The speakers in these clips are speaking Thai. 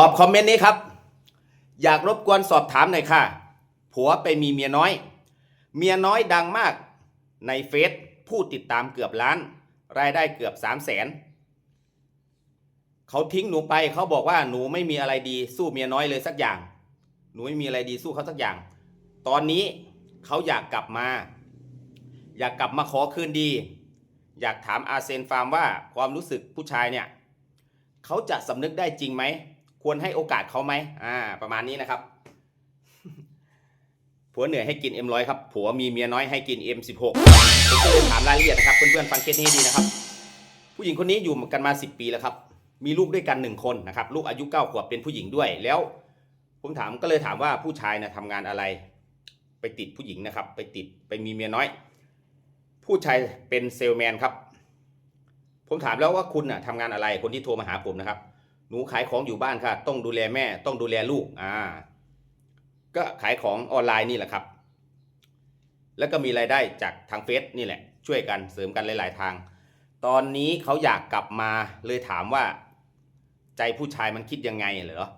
ตอบคอมเมนต์นี้ครับ อยากรบกวนสอบถามหน่อยค่ะ ผัวไปมีเมียน้อย เมียน้อยดังมากในเฟซผู้ติดตามเกือบล้าน รายได้เกือบสามแสนเขาทิ้งหนูไปเขาบอกว่าหนูไม่มีอะไรดีสู้เมียน้อยเลยสักอย่าง หนูไม่มีอะไรดีสู้เขาสักอย่าง ตอนนี้เขาอยากกลับมา อยากกลับมาขอคืนดี อยากถามอาเซนฟาร์มว่าความรู้สึกผู้ชายเนี่ยเขาจะสำนึกได้จริงไหม ควรให้โอกาสเขาไหมอ่า ประมาณนี้นะครับ ผัวเหนื่อยให้กิน M100 ครับ ผัวมีเมียน้อยให้กิน M16 ผมจะเลยถามรายละเอียดนะครับ เพื่อนๆฟังเคสนี้ดีนะครับ ผู้หญิงคนนี้อยู่กันมา 10 ปีแล้วครับ มีลูกด้วยกันหนึ่งคนนะครับ ลูกอายุ9ขวบเป็นผู้หญิงด้วย แล้ว ผมถามก็เลยถามว่าผู้ชายนะทำงานอะไร ไปติดผู้หญิงนะครับ ไปติดไปมีเมียน้อย ผู้ชายเป็นเซลแมนครับ ผมถามแล้วว่าคุณน่ะทำงานอะไร คนที่โทรมาหาผมนะครับ หนูขายของอยู่บ้านค่ะ ต้องดูแลแม่ ต้องดูแลลูก อ่า ก็ขายของออนไลน์นี่แหละครับ แล้วก็มีรายได้จากทางเฟซนี่แหละ ช่วยกันเสริมกันหลาย ๆ ทาง ตอนนี้เขาอยากกลับมาเลยถามว่า ใจผู้ชายมันคิดยังไงเหรอ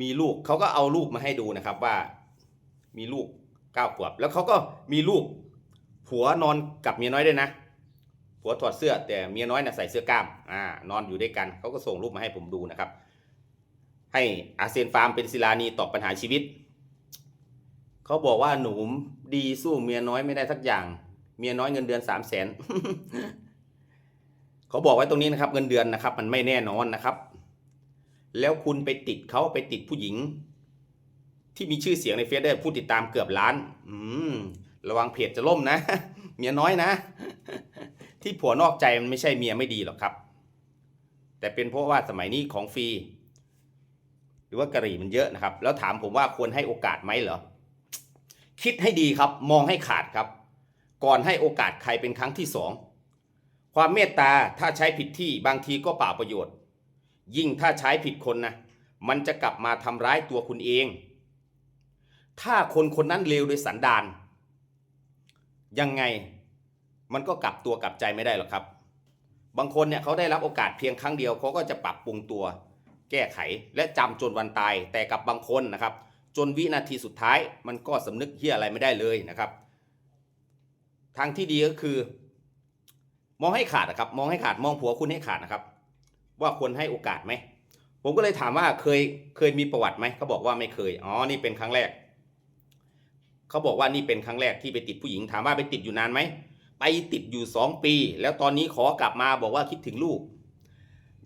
มีลูกเขาก็เอารูปมาให้ดูนะครับว่า มีลูกเก้าขวบ แล้วเขาก็มีลูกผัวนอนกับเมียน้อยด้วยนะ ผัวถอดเสื้อแต่เมียน้อยน่ะใส่เสื้อกล้ามอ่านอนอยู่ด้วยกันเขาก็ส่งรูปมาให้ผมดูนะครับ ให้อาเซียนฟาร์มเป็นศิลานีตอบปัญหาชีวิตเขาบอกว่าหนูดีสู้เมียน้อยไม่ได้สักอย่าง เมียน้อยเงินเดือนสามแสนเขาบอกไว้ตรงนี้นะครับ เงินเดือนนะครับ มันไม่แน่นอนนะครับ แล้วคุณไปติดเขาไปติดผู้หญิง ที่มีชื่อเสียงในเฟซได้ผู้ติดตามเกือบล้าน อืมระวังเพจจะล่มนะ เมียน้อยนะ ที่ผัวนอกใจมันไม่ใช่เมียไม่ดีหรอกครับ แต่เป็นเพราะว่าสมัยนี้ของฟรี หรือว่ากะหรี่มันเยอะนะครับ แล้วถามผมว่าควรให้โอกาสไหมเหรอ คิดให้ดีครับ มองให้ขาดครับ ก่อนให้โอกาสใครเป็นครั้งที่สอง ความเมตตาถ้าใช้ผิดที่บางทีก็เปล่าประโยชน์ ยิ่งถ้าใช้ผิดคนนะ มันจะกลับมาทำร้ายตัวคุณเอง ถ้าคนคนนั้นเลวโดยสันดานยังไง มันก็กลับตัวกลับใจไม่ได้หรอกครับ บางคนเนี่ยเขาได้รับโอกาสเพียงครั้งเดียวเขาก็จะปรับปรุงตัว แก้ไขและจำจนวันตาย แต่กับบางคนนะครับ จนวินาทีสุดท้าย มันก็สำนึกเฮียอะไรไม่ได้เลยนะครับทางที่ดีก็คือ มองให้ขาดนะครับ มองให้ขาดมองผัวคุณให้ขาดนะครับ ว่าควรให้โอกาสไหมผมก็เลยถามว่าเคยเคยมีประวัติไหมเขาบอกว่าไม่เคยอ๋อนี่เป็นครั้งแรกเขาบอกว่านี่เป็นครั้งแรกที่ไปติดผู้หญิงถามว่าไปติดอยู่นานไหม ไปติดอยู่สองปี แล้วตอนนี้ขอกลับมาบอกว่าคิดถึงลูก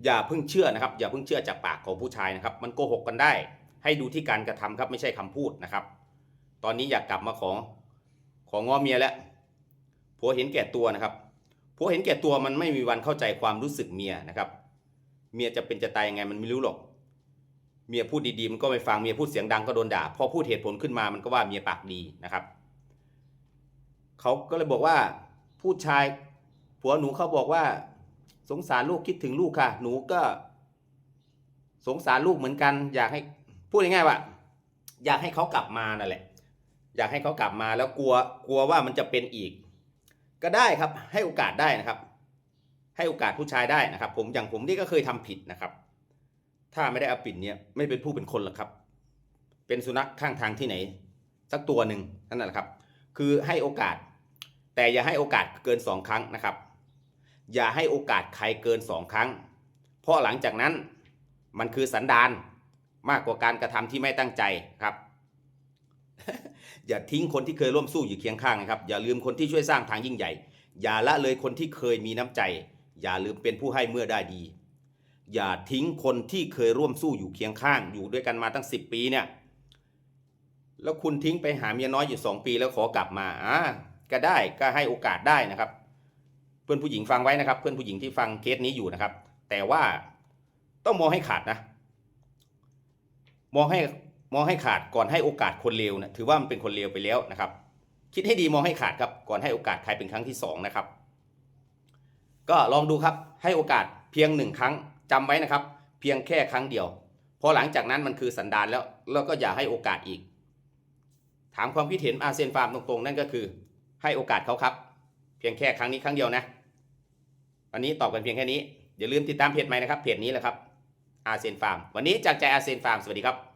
อย่าเพิ่งเชื่อนะครับ อย่าเพิ่งเชื่อจากปากของผู้ชายนะครับ มันโกหกกันได้ ให้ดูที่การกระทำครับไม่ใช่คำพูดนะครับ ตอนนี้อยากกลับมาขอของงอเมียแล้วผัวเห็นแก่ตัวนะครับผัวเห็นแก่ตัวมันไม่มีวันเข้าใจความรู้สึกเมียนะครับ เมียจะเป็นจะตายยังไงมันไม่รู้หรอก เมียพูดดีๆมันก็ไม่ฟังเมียพูดเสียงดังก็โดนด่าพอพูดเหตุผลขึ้นมามันก็ว่าเมียปากดีนะครับเขาก็เลยบอกว่า ผู้ชายผัวหนูเขาบอกว่า สงสารลูกคิดถึงลูกค่ะ หนูก็ สงสารลูกเหมือนกัน อยากให้พูดง่ายๆว่า อยากให้เขากลับมานั่นแหละ อยากให้เขากลับมาแล้วกลัวกลัวว่ามันจะเป็นอีก ก็ได้ครับ ให้โอกาสได้นะครับ ให้โอกาสผู้ชายได้นะครับ ผมอย่างผมนี่ก็เคยทำผิดนะครับ ถ้าไม่ได้อปิ่นเนี่ยไม่เป็นผู้เป็นคนหรอกครับ เป็นสุนัขข้างทางที่ไหน สักตัวหนึ่งนั่นแหละครับ คือให้โอกาส แต่อย่าให้โอกาสเกินสองครั้งนะครับ อย่าให้โอกาสใครเกินสองครั้ง เพราะหลังจากนั้นมันคือสันดานมากกว่าการกระทำที่ไม่ตั้งใจครับ อย่าทิ้งคนที่เคยร่วมสู้อยู่เคียงข้างนะครับ อย่าลืมคนที่ช่วยสร้างทางยิ่งใหญ่ อย่าละเลยคนที่เคยมีน้ำใจ อย่าลืมเป็นผู้ให้เมื่อได้ดี อย่าทิ้งคนที่เคยร่วมสู้อยู่เคียงข้าง อยู่ด้วยกันมาตั้งสิบปีเนี่ย แล้วคุณทิ้งไปหาเมียน้อยอยู่สองปีแล้วขอกลับมาอ่า ก็ได้ก็ให้โอกาสได้นะครับ เพื่อนผู้หญิงฟังไว้นะครับ เพื่อนผู้หญิงที่ฟังเคสนี้อยู่นะครับ แต่ว่าต้องมองให้ขาดนะ มองให้มองให้ขาดก่อนให้โอกาสคนเลวนะถือว่ามันเป็นคนเลวไปแล้วนะครับ คิดให้ดีมองให้ขาดครับ ก่อนให้โอกาสใครเป็นครั้งที่สองนะครับ ก็ลองดูครับให้โอกาสเพียงหนึ่งครั้งจำไว้นะครับ เพียงแค่ครั้งเดียวพอหลังจากนั้นมันคือสันดานแล้วแล้วก็อย่าให้โอกาสอีก ถามความคิดเห็นอาเซียนฟาร์มตรงๆ นั่นก็คือ ให้โอกาสเขาครับ เพียงแค่ครั้งนี้ครั้งเดียวนะ วันนี้ตอบกันเพียงแค่นี้ อย่าลืมติดตามเพจใหม่นะครับ เพจนี้แหละครับอาเซียนฟาร์ม วันนี้จากใจอาเซียนฟาร์ม สวัสดีครับ